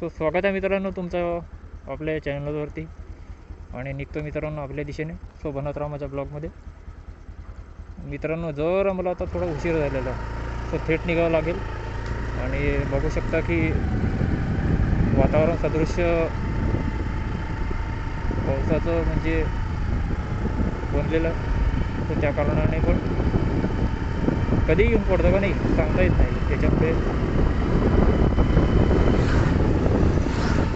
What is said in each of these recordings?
So स्वागत आहे मित्रांनो तुमचं आपल्या चॅनलवरती आणि निघतो मित्रांनो आपल्या दिशेने. सो बनत राहा माझ्या ब्लॉगमध्ये मित्रांनो जर मला आता थोडा उशीर झालेला सो थेट निघावं लागेल. आणि बघू शकता की वातावरण सदृश्य पावसाचं म्हणजे बनलेलं. तर त्या कारणाने पण कधी येऊन पडतं का नाही सांगता येत नाही. त्याच्यामुळे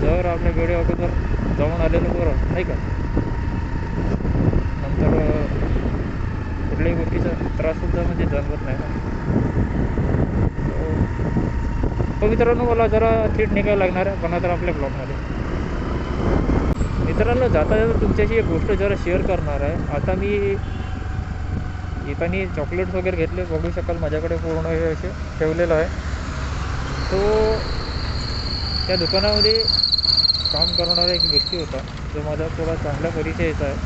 जर आपल्या वेळे अगोदर जाऊन आलेलं बरं नाही का? नंतर कुठल्याही गोष्टीचा त्राससुद्धा म्हणजे जाणवत नाही ना. हो. तो मित्रांनो मला जरा थेट निघायला लागणार आहे. पण तर आपल्या ब्लॉगमध्ये मित्रांनो जाता जाता तुमच्याशी एक गोष्ट जरा शेअर करणार आहे. आता मी येताना चॉकलेट्स वगैरे घेतले. बघू शकाल माझ्याकडे पूर्ण हे असे ठेवलेलं आहे. तो त्या दुकानामध्ये काम करणारा एक व्यक्ती होता. जो माझा थोडा चांगला परिचयचा आहे.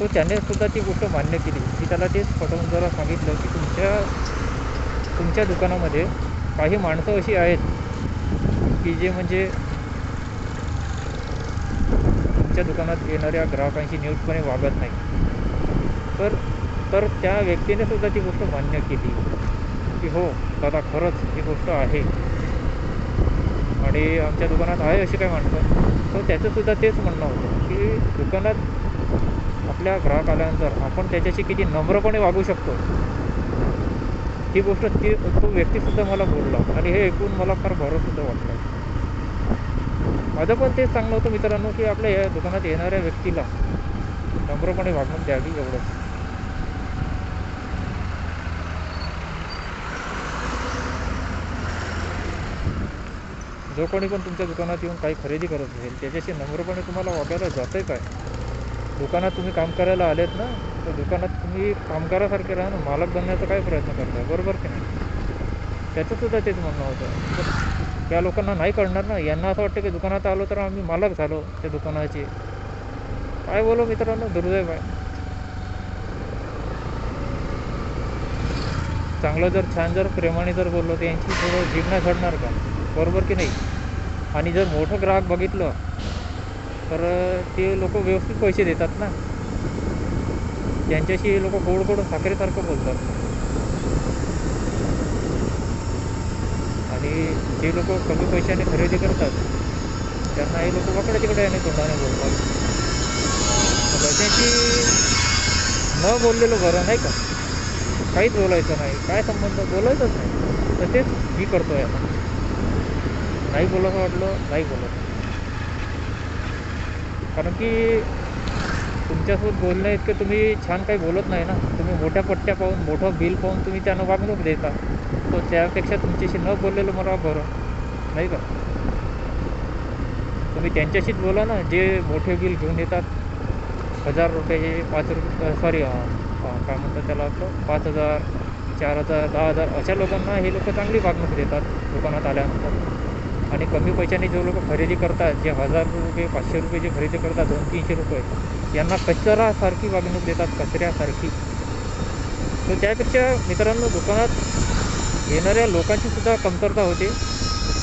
तो त्याने सुद्धा ती गोष्ट मान्य केली. मी त्याला तेच पटवून जरा सांगितलं की तुमच्या तुमच्या दुकानामध्ये काही माणसं अशी आहेत की जे म्हणजे तुमच्या दुकानात येणाऱ्या ग्राहकांशी नीटपणे वागत नाही. तर तर त्या व्यक्तीने सुद्धा ती गोष्ट मान्य केली. की हो दादा खरंच ही गोष्ट आहे. आणि आमच्या दुकानात आहे अशी काय माणसं. तर त्याचंसुद्धा तेच म्हणणं होतं की दुकानात आपल्या ग्राहक आल्यानंतर आपण त्याच्याशी किती नम्रपणे वागू शकतो. ही गोष्ट ती तो व्यक्तीसुद्धा मला बोलला आणि हे ऐकून मला फार बरंसुद्धा वाटलं. माझं पण तेच सांगणं होतं मित्रांनो की आपल्या या दुकानात येणाऱ्या व्यक्तीला नम्रपणे वागणूक द्यावी एवढंच. जो कोणी पण तुमच्या दुकानात येऊन काही खरेदी करत असेल त्याच्याशी नम्रपणे तुम्हाला वागायला जाते काय? दुकानात तुम्ही काम करायला आलेत ना तर दुकानात तुम्ही कामगारासारखे राहा ना मालक बनण्याचा काय प्रयत्न करताय? बरोबर की नाही? त्याचंसुद्धा तेच म्हणणं होतं. त्या लोकांना नाही कळणार ना यांना असं वाटतं की दुकानात आलो तर आम्ही मालक झालो त्या दुकानाचे. काय बोलो मित्रांनो दुर्दैव आहे. चांगलं जर छान जर प्रेमाने जर बोललो तर यांची थोडं नाही घडणार का? बरोबर की नाही? आणि जर मोठं ग्राहक बघितलं तर ते लोक व्यवस्थित पैसे देतात ना? त्यांच्याशी लोक गोड गोड साखरेसारखं बोलतात. आणि जे लोक कमी पैशाने खरेदी करतात त्यांना हे लोक वाकडे तिकडे आणि तोंडाने बोलतात. त्याच्याशी न बोललेलं बरं नाही का? काहीच बोलायचं नाही. काय संबंध? बोलायचंच नाही. तर तेच मी करतो आहे आता. नाही बोलावं वाटलं नाही बोलत कारण की तुमच्यासोबत बोलण्या इतकं तुम्ही छान काही बोलत नाही ना. तुम्ही मोठ्या पट्ट्या पाहून मोठं बिल पाहून तुम्ही त्यांना वागणूक देता. तो त्यापेक्षा तुमच्याशी न बोललेलं मला बरं. नाही का? तुम्ही त्यांच्याशीच बोला ना. जे मोठे बिल घेऊन येतात हजार रुपये पाच रुपये सॉरी काय म्हणतात त्याला आपलं? पाच हजार चार हजार दहा हजार अशा लोकांना हे लोक चांगली वागणूक देतात दुकानात आल्यानंतर. आणि कमी पैशाने जे लोक खरेदी करतात जे हजार रुपये पाचशे रुपये जे खरेदी करतात दोन तीनशे रुपये यांना कचरासारखी वागणूक देतात कचऱ्यासारखी. तर त्यापेक्षा मित्रांनो दुकानात येणाऱ्या लोकांची सुद्धा कमतरता होते.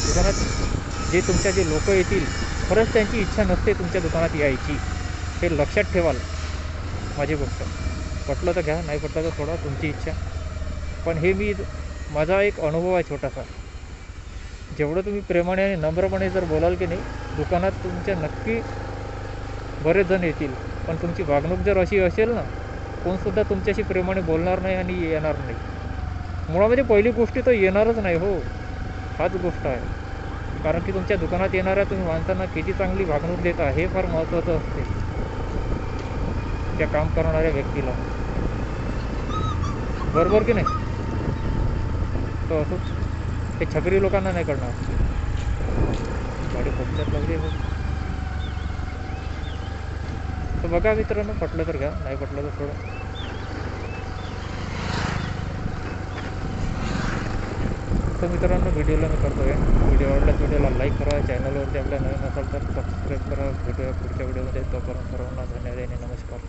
दुकानात जे तुमच्या जे लोक येतील खरंच त्यांची इच्छा नसते तुमच्या दुकानात यायची. हे लक्षात ठेवाल. माझी गोष्ट. पटलं तर घ्या नाही पटलं तर थोडा तुमची इच्छा. पण हे मी माझा एक अनुभव आहे छोटासा. जेवढं तुम्ही प्रेमाने आणि नम्रपणे जर बोलाल की नाही दुकानात तुमच्या नक्की बरेच जण येतील. पण तुमची वागणूक जर अशी असेल ना कोणसुद्धा तुमच्याशी प्रेमाने बोलणार नाही आणि येणार नाही. मुळामध्ये पहिली गोष्टी तर येणारच नाही हो. हाच गोष्ट आहे. कारण की तुमच्या दुकानात येणाऱ्या तुम्ही माणसांना किती चांगली वागणूक देता हे फार महत्त्वाचं असते. त्या काम करणाऱ्या व्यक्तीला. बरोबर की नाही? तो असंच. ते छकरी लोकांना नाही करणार. गाडी खोकल्यात लागली तर बघा मित्रांनो पटलं तर घ्या नाही पटलं तर थोडं तर मित्रांनो व्हिडिओला मी करतो आहे व्हिडिओ आवडल्यास व्हिडिओला लाईक करा. चॅनलवरती आपल्या नवीन असाल तर सबस्क्राईब करा. व्हिडिओ पुढच्या व्हिडिओमध्ये तोपर्यंत सर्वांना धन्यवाद आणि नमस्कार.